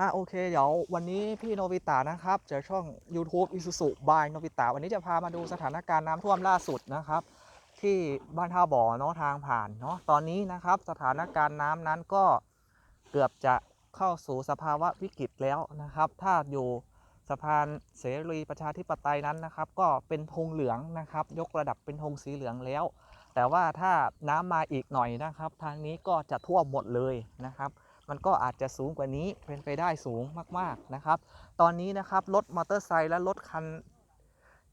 อะโอเค เดี๋ยววันนี้พี่โนบิตะนะครับจากช่อง YouTube Isuzu by โนบิตะวันนี้จะพามาดูสถานการณ์น้ำท่วมล่าสุดนะครับ ที่บ้านท่าบ่อเนาะทางผ่านเนาะตอนนี้นะครับ สถานการณ์น้ำนั้นก็เกือบจะเข้าสู่สภาวะวิกฤตแล้วนะครับ ถ้าอยู่สะพานเสรีประชาธิปไตยนั้นนะครับ ก็เป็นธงเหลืองนะครับ ยกระดับเป็นธงสีเหลืองแล้ว แต่ว่าถ้าน้ำมาอีกหน่อยนะครับ ทางนี้ก็จะท่วมหมดเลยนะครับ มันก็อาจจะสูงกว่านี้เป็นไปได้สูงมากๆนะครับ ตอนนี้นะครับรถมอเตอร์ไซค์และรถคัน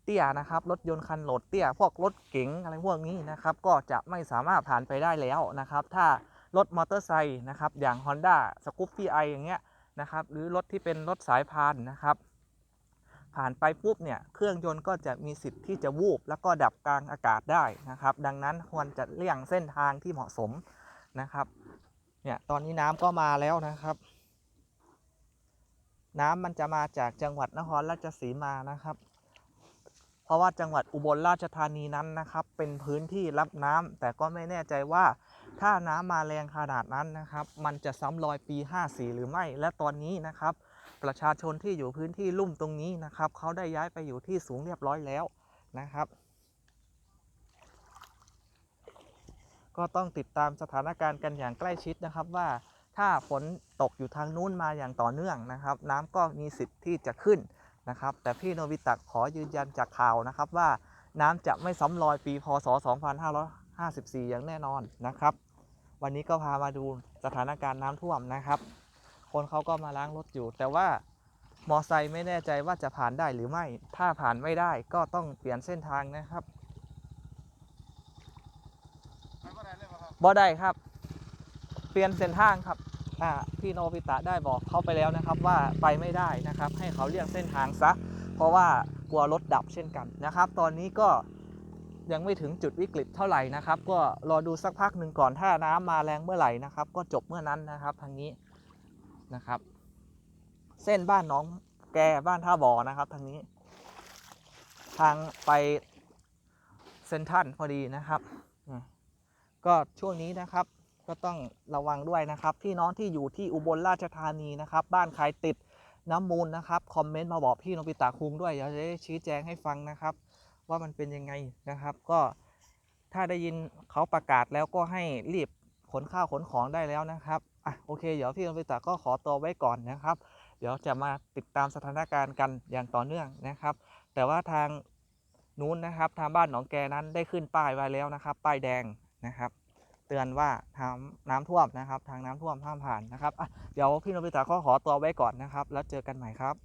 เตี้ยนะครับรถยนต์คันโหลดเตี้ยพวกรถเก๋งอะไรพวกนี้นะครับก็จะไม่สามารถผ่านไปได้แล้วนะครับ ถ้ารถมอเตอร์ไซค์นะครับอย่าง Honda s c o o p y i อย่างเงี้ยนะครับหรือรถที่เป็นรถสายพานนะครับ ผ่านไปปุ๊บเนี่ยเครื่องยนต์ก็จะมีสิทธิ์ที่จะวูบแล้วก็ดับกลางอากาศได้นะครับ ดังนั้นควรจะเลี่ยงเส้นทางที่เหมาะสมนะครับเนี่ยตอนนี้น้ำก็มาแล้วนะครับ น้ำมันจะมาจากจังหวัดนครราชสีมานะครับ เพราะว่าจังหวัดอุบลราชธานีนั้นนะครับ เป็นพื้นที่รับน้ำแต่ก็ไม่แน่ใจว่าถ้าน้ำมาแรงขนาดนั้นนะครับ มันจะซ้ำรอยปี 54 หรือไม่ และตอนนี้นะครับ ประชาชนที่อยู่พื้นที่ลุ่มตรงนี้นะครับเขาได้ย้ายไปอยู่ที่สูงเรียบร้อยแล้วนะครับ ก็ต้องติดตามสถานการณ์กันอย่างใกล้ชิดนะครับว่าถ้าฝนตกอยู่ทางนู้นมาอย่างต่อเนื่องนะครับ น้ำก็มีสิทธิ์ที่จะขึ้นนะครับ แต่พี่โนบิตะขอยืนยันจากข่าวนะครับว่าน้ำจะไม่ซ้ำรอยปีพศ 2554 อย่างแน่นอนนะครับ วันนี้ก็พามาดูสถานการณ์น้ำท่วมนะครับ คนเขาก็มาล้างรถอยู่ แต่ว่ามอไซค์ไม่แน่ใจว่าจะผ่านได้หรือไม่ ถ้าผ่านไม่ได้ก็ต้องเปลี่ยนเส้นทางนะครับบ่ได้ครับ เปลี่ยนเส้นทางครับอ่าพี่โนบิตะได้บอกเขาไปแล้วนะครับว่าไปไม่ได้นะครับ ให้เขาเลี่ยงเส้นทางซะ เพราะว่ากลัวรถดับเช่นกันนะครับ ตอนนี้ก็ยังไม่ถึงจุดวิกฤตเท่าไหร่นะครับ ก็รอดูสักพักหนึ่งก่อนถ้าน้ำมาแรงเมื่อไหร่นะครับ ก็จบเมื่อนั้นนะครับทางนี้ นะครับ เส้นบ้านน้องแกบ้านท่าบ่อนะครับทางนี้ ทางไปเซนทันพอดีนะครับ ก็ช่วงนี้นะครับก็ต้องระวังด้วยนะครับ พี่น้องที่อยู่ที่อุบลราชธานีนะครับ บ้านใครติดน้ำมูลนะครับ คอมเมนต์มาบอกพี่นบิตะคุงด้วยเดี๋ยวจะได้ชี้แจงให้ฟังนะครับ ว่ามันเป็นยังไงนะครับ ก็ถ้าได้ยินเขาประกาศแล้วก็ให้รีบ ขนข้าวขนของได้แล้วนะครับอะโอเค เดี๋ยวพี่โนบิตะก็ขอตัวไว้ก่อนนะครับ เดี๋ยวจะมาติดตามสถานการณ์กันอย่างต่อเนื่องนะครับ แต่ว่าทางนู้นนะครับทางบ้านหนองแกนั้นได้ขึ้นป้ายไว้แล้วนะครับ ป้ายแดงนะครับ เตือนว่าทางน้ำท่วมนะครับ ทางน้ำท่วมห้ามผ่านนะครับอะเดี๋ยวพี่นบิตะก็ขอตัวไว้ก่อนนะครับ แล้วเจอกันใหม่ครับ